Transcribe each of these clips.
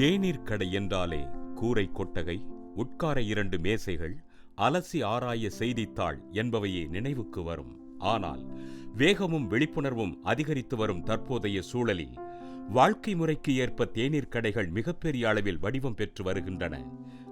தேநீர் கடை என்றாலே கூரை கொட்டகை உட்கார இரண்டு மேசைகள் அலசி ஆராய செய்தித்தாள் என்பவையே நினைவுக்கு வரும். ஆனால் வேகமும் விழிப்புணர்வும் அதிகரித்து வரும் தற்போதைய சூழலில் வாழ்க்கை முறைக்கு ஏற்ப தேநீர் கடைகள் மிகப்பெரிய அளவில் வடிவம் பெற்று வருகின்றன.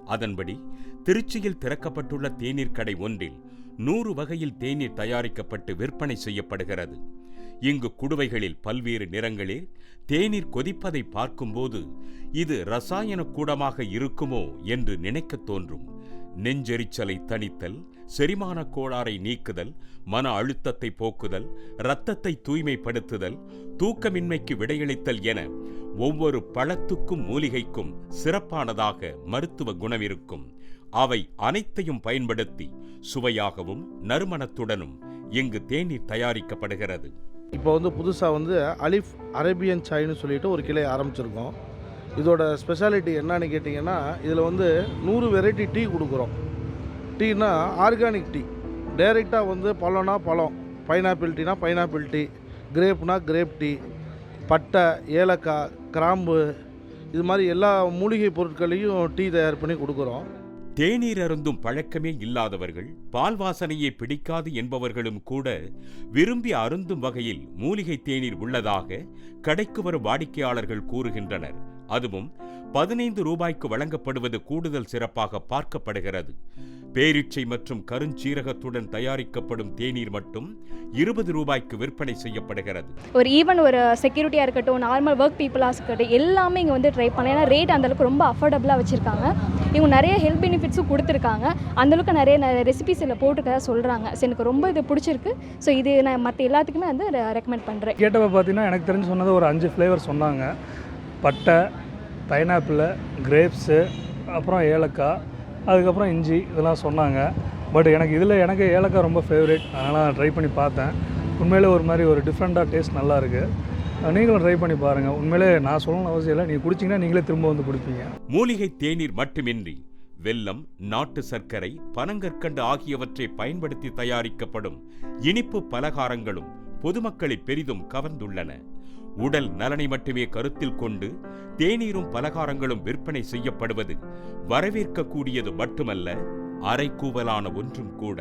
அதன்படி திருச்சியில் திறக்கப்பட்டுள்ள தேநீர் கடை ஒன்றில் நூறு வகையில் தேநீர் தயாரிக்கப்பட்டு விற்பனை செய்யப்படுகிறது. இங்கு குடுவைகளில் பல்வேறு நிறங்களில் தேநீர் கொதிப்பதை பார்க்கும்போது இது ரசாயன கூடமாக இருக்குமோ என்று நினைக்கத் தோன்றும். நெஞ்செரிச்சலை தணித்தல் செரிமான கோளாறை நீக்குதல் மன அழுத்தத்தை போக்குதல் இரத்தத்தை தூய்மைப்படுத்துதல் தூக்கமின்மைக்கு விடையளித்தல் என ஒவ்வொரு பழத்துக்கும் மூலிகைக்கும் சிறப்பானதாக மருத்துவ குணம் இருக்கும் அவை அனைத்தையும் பயன்படுத்தி சுவையாகவும் நறுமணத்துடனும் இங்கு தேநீர் தயாரிக்கப்படுகிறது. இப்போ வந்து புதுசாக வந்து அலிஃப் அரேபியன் சாய்னு சொல்லிட்டு ஒரு கிளை ஆரம்பிச்சிருக்கோம். இதோட ஸ்பெஷாலிட்டி என்னன்னு கேட்டிங்கன்னா இதில் வந்து நூறு வெரைட்டி டீ கொடுக்குறோம். டீனா ஆர்கானிக் டீ டைரெக்டாக வந்து பழம்னா பழம். பைனாப்பிள் டீனா பைனாப்பிள் டீ கிரேப்னா கிரேப் டீ பட்டை ஏலக்காய் கிராம்பு இது மாதிரி எல்லா மூலிகை பொருட்களையும் டீ தயார் பண்ணி கொடுக்குறோம். தேநீர் அருந்தும் பழக்கமே இல்லாதவர்கள் பால் வாசனையை பிடிக்காது என்பவர்களும் கூட விரும்பி அருந்தும் வகையில் மூலிகை தேநீர் உள்ளதாக கடைக்கு வரும் வாடிக்கையாளர்கள் கூறுகின்றனர். அதுவும் பதினைந்து ரூபாய்க்கு வழங்கப்படுவது கூடுதல் சிறப்பாக பார்க்கப்படுகிறது. பேரீட்சை மற்றும் கருஞ்சீரகத்துடன் தயாரிக்கப்படும் தேநீர் மட்டும் இருபது ரூபாய்க்கு விற்பனை செய்யப்படுகிறது. ஒரு ஈவன் ஒரு செக்யூரிட்டியாக இருக்கட்டும் நார்மல் ஒர்க் பீப்புளாக இருக்கட்டும் எல்லாமே இங்கே வந்து ட்ரை பண்ணலாம். ஏன்னா ரேட் அந்தளவுக்கு ரொம்ப அஃபோர்டபுளாக வச்சுருக்காங்க. இவங்க நிறைய ஹெல்த் பெனிஃபிட்ஸும் கொடுத்துருக்காங்க. அந்தளவுக்கு நிறைய ரெசிபிஸ் இதில் போட்டுருக்கதா சொல்கிறாங்க ஸோ எனக்கு ரொம்ப இது பிடிச்சிருக்கு. ஸோ இது நான் மற்ற எல்லாத்துக்குமே வந்து ரெக்கமெண்ட் பண்ணுறேன் கேட்டப்ப பார்த்தீங்கன்னா எனக்கு தெரிஞ்சு சொன்னது ஒரு அஞ்சு ஃப்ளேவர் சொன்னாங்க. பட்டை பைனாப்பிள் கிரேப்ஸு அப்புறம் ஏலக்காய் அதுக்கப்புறம் இஞ்சி இதெல்லாம் சொன்னாங்க. பட் எனக்கு இதில் எனக்கு ஏலக்காய் ரொம்ப ஃபேவரேட் அதனால் ட்ரை பண்ணி பார்த்தேன். உண்மையிலே ஒரு மாதிரி ஒரு டிஃப்ரெண்ட்டாக டேஸ்ட் நல்லா இருக்குது நீங்களும் ட்ரை பண்ணி பாருங்கள் உண்மையிலே நான் சொல்லணும்னு அவசியம் இல்லை. நீங்கள் குடிச்சிங்கன்னா நீங்களே திரும்ப வந்து குடிப்பீங்க. மூலிகை தேநீர் மட்டுமின்றி வெல்லம் நாட்டு சர்க்கரை பனங்கற்கண்டு ஆகியவற்றை பயன்படுத்தி தயாரிக்கப்படும் இனிப்பு பலகாரங்களும் பொதுமக்களை பெரிதும் கவர்ந்துள்ளன. உடல் நலனை மட்டுமே கருத்தில் கொண்டு தேநீரும் பலகாரங்களும் விற்பனை செய்யப்படுவது வரவேற்கக்கூடியது மட்டுமல்ல அரைக்கூவலான ஒன்றும் கூட.